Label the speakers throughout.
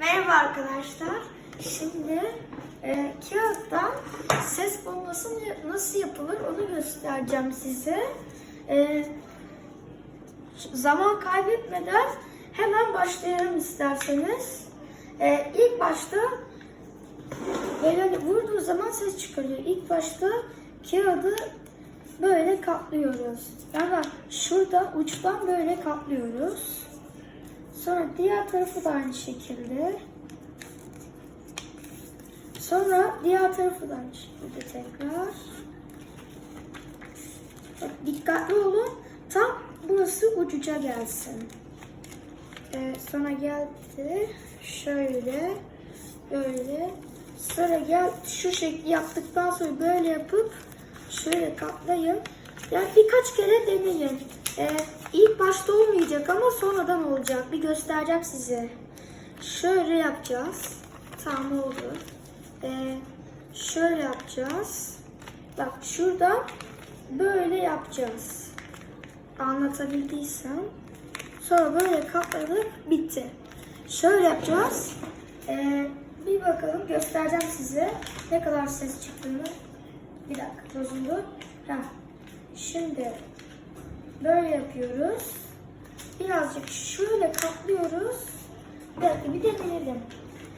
Speaker 1: Merhaba arkadaşlar. Şimdi e, kağıttan ses bombası nasıl yapılır onu göstereceğim size. E, zaman kaybetmeden hemen başlayalım isterseniz. E, ilk başta böyle vurduğu zaman ses çıkarıyor. İlk başta kağıdı böyle katlıyoruz. Yani şurada uçtan böyle katlıyoruz. Sonra diğer tarafı da aynı şekilde. Sonra diğer tarafı da aynı şekilde tekrar. Bak, dikkatli olun. Tam burası ucuca gelsin. Ee, sonra geldi. Şöyle. Böyle. Sonra gel şu şekli yaptıktan sonra böyle yapıp şöyle katlayın. Yani birkaç kere deneyin. Ee, ilk başta olmayacak ama sonradan olacak. Bir göstereceğim size. Şöyle yapacağız. Tam oldu. Ee, şöyle yapacağız. Bak şurada böyle yapacağız. Anlatabildiysem. Sonra böyle katladık. Bitti. Şöyle yapacağız. Ee, bir bakalım göstereceğim size ne kadar ses çıktığını. Bir dakika bozuldu. Heh. Şimdi böyle yapıyoruz. Birazcık şöyle katlıyoruz. Dakika bir deneyelim.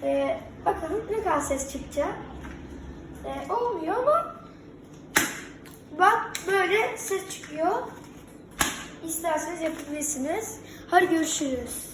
Speaker 1: Ee, bakalım ne kadar ses çıkacak. Ee, olmuyor ama bak böyle ses çıkıyor. İsterseniz yapabilirsiniz. Hadi görüşürüz.